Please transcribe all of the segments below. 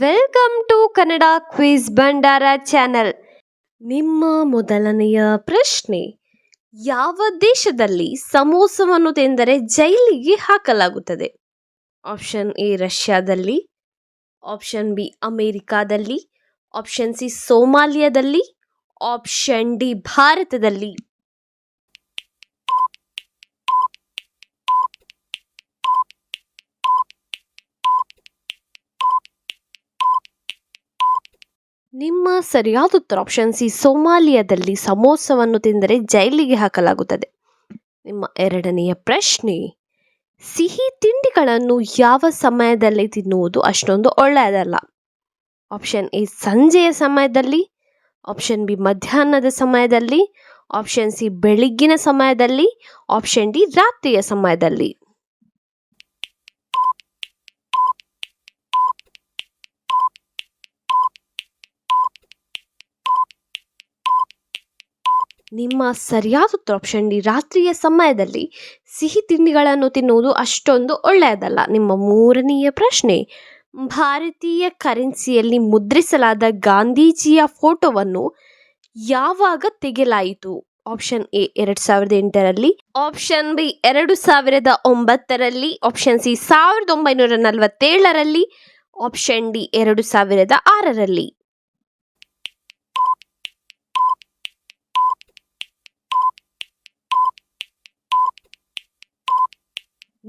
Welcome to Kannada quiz Bhandara channel ನಿಮ್ಮ ಮೊದಲನೆಯ ಪ್ರಶ್ನೆ, ಯಾವ ದೇಶದಲ್ಲಿ ಸಮೋಸವನ್ನು ತಿಂದರೆ ಜೈಲಿಗೆ ಹಾಕಲಾಗುತ್ತದೆ? ಆಪ್ಷನ್ ಎ ರಷ್ಯಾದಲ್ಲಿ ಆಪ್ಷನ್ ಬಿ ಅಮೇರಿಕಾದಲ್ಲಿ ಆಪ್ಷನ್ ಸಿ ಸೋಮಾಲಿಯಾದಲ್ಲಿ ಆಪ್ಷನ್ ಡಿ ಭಾರತದಲ್ಲಿ ನಿಮ್ಮ ಸರಿಯಾದ ಉತ್ತರ ಆಪ್ಷನ್ ಸಿ ಸೋಮಾಲಿಯಾದಲ್ಲಿ ಸಮೋಸವನ್ನು ತಿಂದರೆ ಜೈಲಿಗೆ ಹಾಕಲಾಗುತ್ತದೆ. ನಿಮ್ಮ ಎರಡನೆಯ ಪ್ರಶ್ನೆ, ಸಿಹಿ ತಿಂಡಿಗಳನ್ನು ಯಾವ ಸಮಯದಲ್ಲಿ ತಿನ್ನುವುದು ಅಷ್ಟೊಂದು ಒಳ್ಳೆಯದಲ್ಲ? ಆಪ್ಷನ್ ಎ ಸಂಜೆಯ ಸಮಯದಲ್ಲಿ. ಆಪ್ಷನ್ ಬಿ ಮಧ್ಯಾಹ್ನದ ಸಮಯದಲ್ಲಿ. ಆಪ್ಷನ್ ಸಿ ಬೆಳಿಗ್ಗಿನ ಸಮಯದಲ್ಲಿ. ಆಪ್ಷನ್ ಡಿ ರಾತ್ರಿಯ ಸಮಯದಲ್ಲಿ. ನಿಮ್ಮ ಸರಿಯಾದ ಉತ್ತರ ಆಪ್ಷನ್ ಡಿ, ರಾತ್ರಿಯ ಸಮಯದಲ್ಲಿ ಸಿಹಿ ತಿಂಡಿಗಳನ್ನು ತಿನ್ನುವುದು ಅಷ್ಟೊಂದು ಒಳ್ಳೆಯದಲ್ಲ. ನಿಮ್ಮ ಮೂರನೆಯ ಪ್ರಶ್ನೆ, ಭಾರತೀಯ ಕರೆನ್ಸಿಯಲ್ಲಿ ಮುದ್ರಿಸಲಾದ ಗಾಂಧೀಜಿಯ ಫೋಟೋವನ್ನು ಯಾವಾಗ ತೆಗೆಯಲಾಯಿತು? ಆಪ್ಷನ್ ಎ, ಎರಡು ಸಾವಿರದ ಎಂಟರಲ್ಲಿ ಆಪ್ಷನ್ ಬಿ, ಎರಡು ಸಾವಿರದ ಒಂಬತ್ತರಲ್ಲಿ ಆಪ್ಷನ್ ಸಿ, ಸಾವಿರದ ಒಂಬೈನೂರ ನಲವತ್ತೇಳರಲ್ಲಿ ಆಪ್ಷನ್ ಡಿ, ಎರಡು ಸಾವಿರದ ಆರರಲ್ಲಿ.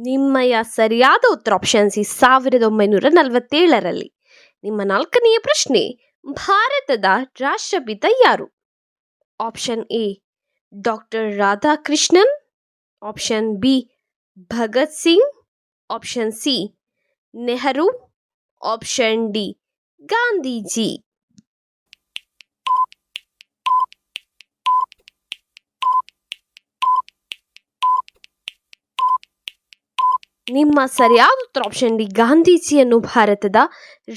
ನಿಮ್ಮಯ ಸರಿಯಾದ ಉತ್ತರ ಆಪ್ಷನ್ ಸಿ ಸಾವಿರದ ಒಂಬೈನೂರ ನಲವತ್ತೇಳರಲ್ಲಿ. ನಿಮ್ಮ ನಾಲ್ಕನೆಯ ಪ್ರಶ್ನೆ, ಭಾರತದ ರಾಷ್ಟ್ರಪಿತ ಯಾರು? Option A doctor Radhakrishnan. Option B Bhagat Singh. Option C Nehru. Option D Gandhiji. ನಿಮ್ಮ ಸರಿಯಾದ ಉತ್ತರ ಆಪ್ಷನ್ ಡಿ ಗಾಂಧೀಜಿಯನ್ನು ಭಾರತದ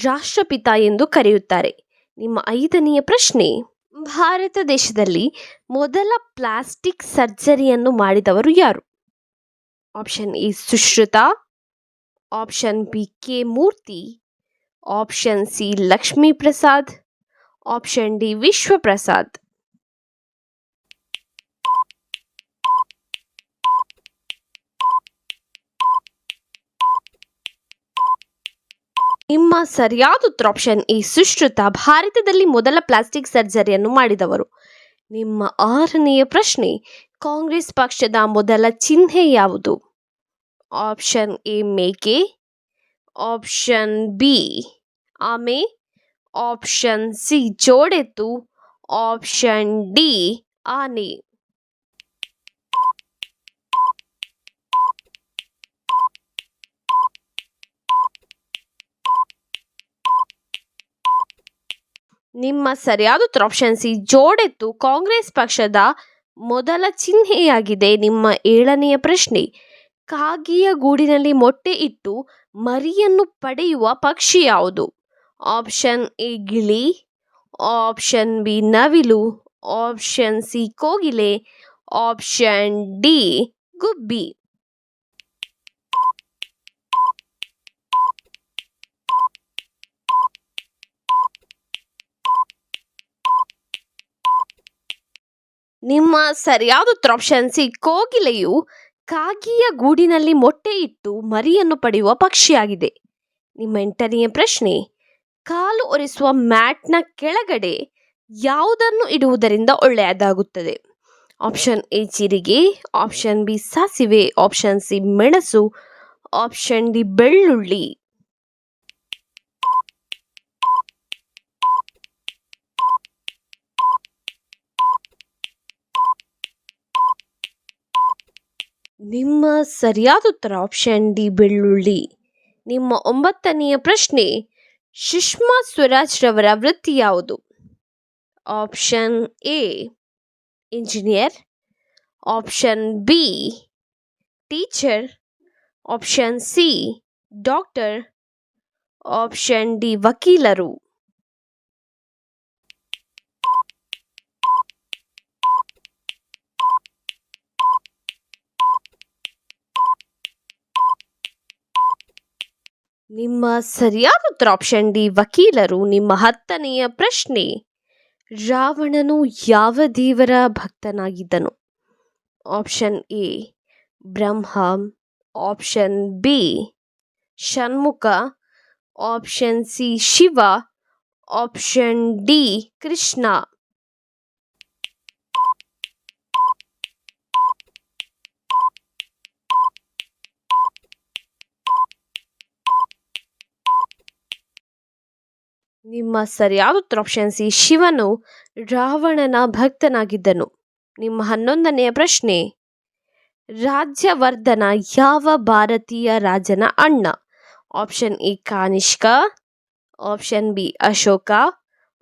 ರಾಷ್ಟ್ರಪಿತ ಎಂದು ಕರೆಯುತ್ತಾರೆ. ನಿಮ್ಮ ಐದನೆಯ ಪ್ರಶ್ನೆ, ಭಾರತ ದೇಶದಲ್ಲಿ ಮೊದಲ ಪ್ಲಾಸ್ಟಿಕ್ ಸರ್ಜರಿಯನ್ನು ಮಾಡಿದವರು ಯಾರು? Option A, Sushruta option B, K, Murthy option C, Lakshmi Prasad option D, Vishwaprasad. ನಿಮ್ಮ ಸರಿಯಾದ ಉತ್ತರ ಆಪ್ಷನ್ ಎ ಸುಶ್ರುತ ಭಾರತದಲ್ಲಿ ಮೊದಲ ಪ್ಲಾಸ್ಟಿಕ್ ಸರ್ಜರಿಯನ್ನು ಮಾಡಿದವರು. ನಿಮ್ಮ ಆರನೆಯ ಪ್ರಶ್ನೆ, ಕಾಂಗ್ರೆಸ್ ಪಕ್ಷದ ಮೊದಲ ಚಿಹ್ನೆ ಯಾವುದು? ಆಪ್ಷನ್ ಎ, ಮೇಕೆ. ಆಪ್ಷನ್ ಬಿ, ಆಮೆ. ಆಪ್ಷನ್ ಸಿ, ಜೋಡೆತ್ತು. ಆಪ್ಷನ್ ಡಿ, ಆನೆ. ನಿಮ್ಮ ಸರಿಯಾದ ಉತ್ತರ ಆಪ್ಷನ್ ಸಿ. ಜೋಡೆತ್ತು ಕಾಂಗ್ರೆಸ್ ಪಕ್ಷದ ಮೊದಲ ಚಿಹ್ನೆಯಾಗಿದೆ ನಿಮ್ಮ ಏಳನೆಯ ಪ್ರಶ್ನೆ. ಕಾಗಿಯ ಗೂಡಿನಲ್ಲಿ ಮೊಟ್ಟೆ ಇಟ್ಟು ಮರಿಯನ್ನು ಪಡೆಯುವ ಪಕ್ಷಿ ಯಾವುದು? ಆಪ್ಷನ್ ಎ ಗಿಳಿ ಆಪ್ಷನ್ ಬಿ ನವಿಲು ಆಪ್ಷನ್ ಸಿ ಕೋಗಿಲೆ ಆಪ್ಷನ್ ಡಿ ಗುಬ್ಬಿ. ನಿಮ್ಮ ಸರಿಯಾದ ಉತ್ತರ ಆಪ್ಷನ್ ಸಿ ಕೋಗಿಲೆಯು ಕಾಗಿಯ ಗೂಡಿನಲ್ಲಿ ಮೊಟ್ಟೆ ಇಟ್ಟು ಮರಿಯನ್ನು ಪಡೆಯುವ ಪಕ್ಷಿಯಾಗಿದೆ. ನಿಮ್ಮ ಎಂಟನೆಯ ಪ್ರಶ್ನೆ, ಕಾಲು ಒರೆಸುವ ಮ್ಯಾಟ್ನ ಕೆಳಗಡೆ ಯಾವುದನ್ನು ಇಡುವುದರಿಂದ ಒಳ್ಳೆಯದಾಗುತ್ತದೆ? ಆಪ್ಷನ್ ಎ, ಜೀರಿಗೆ ಆಪ್ಷನ್ ಬಿ, ಸಾಸಿವೆ ಆಪ್ಷನ್ ಸಿ, ಮೆಣಸು ಆಪ್ಷನ್ ಡಿ, ಬೆಳ್ಳುಳ್ಳಿ. ನಿಮ್ಮ ಸರಿಯಾದ ಉತ್ತರ ಆಪ್ಷನ್ ಡಿ ಬೆಳ್ಳುಳ್ಳಿ. ನಿಮ್ಮ ಒಂಬತ್ತನೆಯ ಪ್ರಶ್ನೆ, ಸುಷ್ಮಾ ಸ್ವರಾಜ್ ರವರ ವೃತ್ತಿ ಯಾವುದು? Option A engineer option B teacher option C doctor option D ವಕೀಲರು. ನಿಮ್ಮ ಸರಿಯಾದ ಉತ್ತರ ಆಪ್ಷನ್ ಡಿ ವಕೀಲರು, ನಿಮ್ಮ ಹತ್ತನೆಯ ಪ್ರಶ್ನೆ, ರಾವಣನು ಯಾವ ದೇವರ ಭಕ್ತನಾಗಿದ್ದನು? Option A Brahma. Option B Shanmukha. Option C Shiva. Option D Krishna. ನಿಮ್ಮ ಸರಿಯಾದ ಉತ್ತರ ಆಪ್ಷನ್ ಸಿ ಶಿವನು ರಾವಣನ ಭಕ್ತನಾಗಿದ್ದನು. ನಿಮ್ಮ ಹನ್ನೊಂದನೆಯ ಪ್ರಶ್ನೆ, ರಾಜ್ಯವರ್ಧನ ಯಾವ ಭಾರತೀಯ ರಾಜನ ಅಣ್ಣ? Option A Kanishka. Option B Ashoka.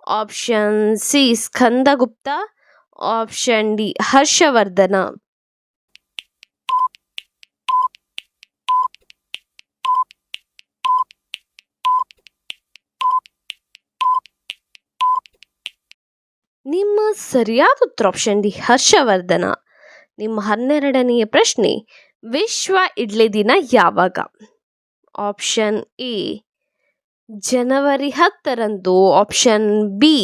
Option C Skandagupta. Option D Harshavardhana. ನಿಮ್ಮ ಸರಿಯಾದ ಉತ್ತರ ಆಪ್ಷನ್ ಡಿ ಹರ್ಷವರ್ಧನ. ನಿಮ್ಮ ಹನ್ನೆರಡನೆಯ ಪ್ರಶ್ನೆ, ವಿಶ್ವ ಇಡ್ಲಿ ದಿನ ಯಾವಾಗ? ಆಪ್ಷನ್ ಎ ಜನವರಿ ಹತ್ತರಂದು. ಆಪ್ಷನ್ ಬಿ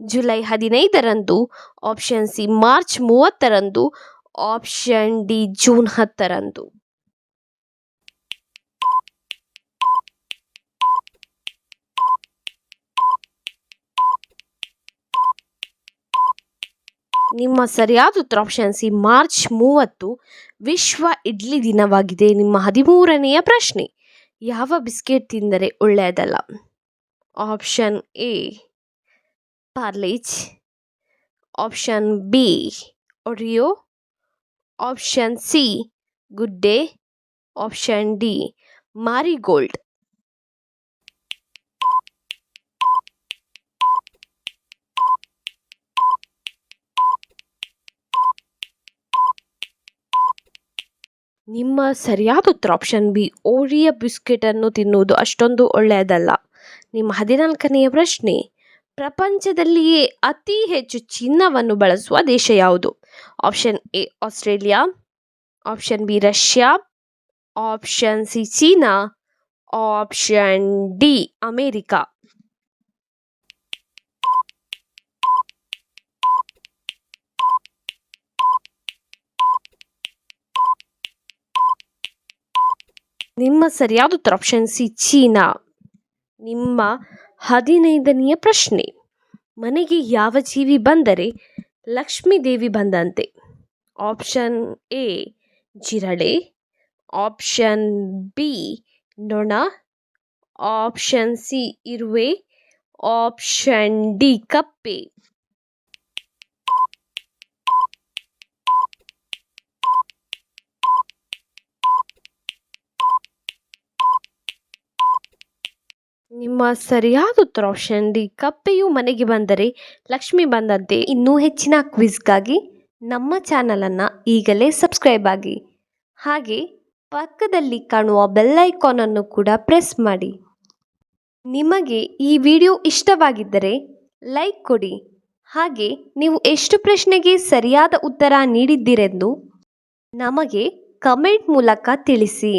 ಜುಲೈ ಹದಿನೈದರಂದು. ಆಪ್ಷನ್ ಸಿ ಮಾರ್ಚ್ ಮೂವತ್ತರಂದು. ಆಪ್ಷನ್ ಡಿ ಜೂನ್ ಹತ್ತರಂದು. ನಿಮ್ಮ ಸರಿಯಾದ ಉತ್ತರ ಆಪ್ಷನ್ ಸಿ ಮಾರ್ಚ್ ಮೂವತ್ತು, ವಿಶ್ವ ಇಡ್ಲಿ ದಿನವಾಗಿದೆ. ನಿಮ್ಮ ಹದಿಮೂರನೆಯ ಪ್ರಶ್ನೆ, ಯಾವ ಬಿಸ್ಕೆಟ್ ತಿಂದರೆ ಒಳ್ಳೆಯದಲ್ಲ? Option A Parle G option B Oreo option C Good Day option D Marigold ನಿಮ್ಮ ಸರಿಯಾದ ಉತ್ತರ ಆಪ್ಷನ್ ಬಿ ಓರಿಯ ಬಿಸ್ಕೆಟನ್ನು ತಿನ್ನುವುದು ಅಷ್ಟೊಂದು ಒಳ್ಳೆಯದಲ್ಲ. ನಿಮ್ಮ ಹದಿನಾಲ್ಕನೆಯ ಪ್ರಶ್ನೆ, ಪ್ರಪಂಚದಲ್ಲಿಯೇ ಅತಿ ಹೆಚ್ಚು ಚಿನ್ನವನ್ನು ಬಳಸುವ ದೇಶ ಯಾವುದು? Option A Australia. Option B Russia. Option C China. Option D America. ನಿಮ್ಮ ಸರಿಯಾದ ಉತ್ತರ ಆಪ್ಷನ್ ಸಿ ಚೀನಾ. ನಿಮ್ಮ ಹದಿನೈದನೆಯ ಪ್ರಶ್ನೆ. ಮನೆಗೆ ಯಾವ ಜೀವಿ ಬಂದರೆ ಲಕ್ಷ್ಮೀ ದೇವಿ ಬಂದಂತೆ? ಆಪ್ಷನ್ ಎ ಜಿರಳೆ. ಆಪ್ಷನ್ ಬಿ ನೊಣ. ಆಪ್ಷನ್ ಸಿ ಇರುವೆ. ಆಪ್ಷನ್ ಡಿ ಕಪ್ಪೆ. ನಿಮ್ಮ ಸರಿಯಾದ ಉತ್ತರ ಆಪ್ಷನ್ ಡಿ. ಕಪ್ಪೆಯು ಮನೆಗೆ ಬಂದರೆ ಲಕ್ಷ್ಮಿ ಬಂದಂತೆ ಇನ್ನೂ ಹೆಚ್ಚಿನ ಕ್ವಿಜ್ಗಾಗಿ ನಮ್ಮ ಚಾನಲನ್ನು ಈಗಲೇ ಸಬ್ಸ್ಕ್ರೈಬ್ ಆಗಿ. ಹಾಗೆ ಪಕ್ಕದಲ್ಲಿ ಕಾಣುವ ಬೆಲ್ ಐಕಾನನ್ನು ಕೂಡ ಪ್ರೆಸ್ ಮಾಡಿ. ನಿಮಗೆ ಈ ವಿಡಿಯೋ ಇಷ್ಟವಾಗಿದ್ದರೆ ಲೈಕ್ ಕೊಡಿ. ಹಾಗೆ ನೀವು ಎಷ್ಟು ಪ್ರಶ್ನೆಗೆ ಸರಿಯಾದ ಉತ್ತರ ನೀಡಿದ್ದೀರೆಂದು ನಮಗೆ ಕಮೆಂಟ್ ಮೂಲಕ ತಿಳಿಸಿ.